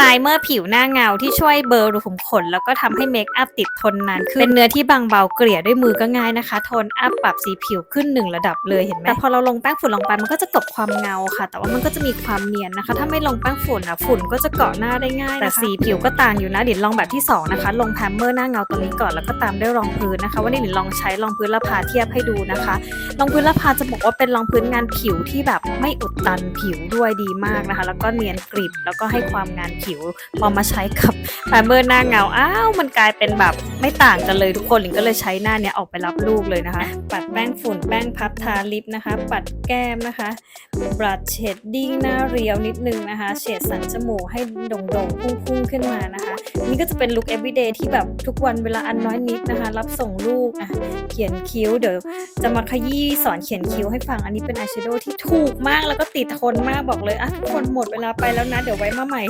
รายเมอร์ผิวหน้าเงาที่ช่วยเบลอรูขุมขน แล้วก็ทำให้เมคอัพติดทนนานขึ้นเป็นเนื้อที่บางเบาเกลี่ยด้วยมือก็ง่ายนะคะ โทนอัพปรับสีผิวขึ้นหนึ่งระดับเลยเห็นไหมแต่พอเราลงแป้งฝุ่นลงไปมันก็จะกลบความเงาค่ะ แต่ว่ามันก็จะมีความเนียนนะคะ ถ้าไม่ลงแป้งฝุ่นอะฝุ่นก็จะเกาะหน้าได้ง่ายแต่สีผิวก็ต่างอยู่นะเดี๋ยวลองแบบที่สองนะคะลงแพมเมอร์หน้าเงาตัวนี้ก่อนแล้วก็ตามด้วยรองพื้นนะคะ วันนี้หลินลองใช้รองพื้นละพาเทียบให้ดูนะคะรองพื้นละพาจะบอกว่าเป็นรองพื้นงานผิวที่แบบไม่อุดตันผิวด้วยดีมากนะคะ แล้วก็เนียนกริบแล้วก็ให้ความงานผิวพอมาใช้กับไพรเมอร์หน้าเงา อ้าว มันกลายเป็นแบบไม่ต่างกันเลยทุกคนหลิงก็เลยใช้หน้าเนี้ยออกไปรับลูกเลยนะคะ ปัดแป้งฝุ่นแป้งพับทาลิปนะคะ ปัดแก้มนะคะบรัดเชดดิ้งหน้าเรียวนิดนึงนะคะ เฉดสันจมูกให้โด่งๆพุ่งๆขึ้นมานะคะ นี่ก็จะเป็นลุค everyday ที่แบบทุกวันเวลาอันน้อยนิดนะคะ รับส่งลูกอะเขียนคิ้วเดี๋ยวจะมาขยี้สอนเขียนคิ้วให้ฟังอันนี้เป็นอายแชโดว์ที่ถูกมากแล้วก็ติดทนมากบอกเลยอะทุกคนหมดเวลาไปแล้วนะ เดี๋ยวไว้มาใหม่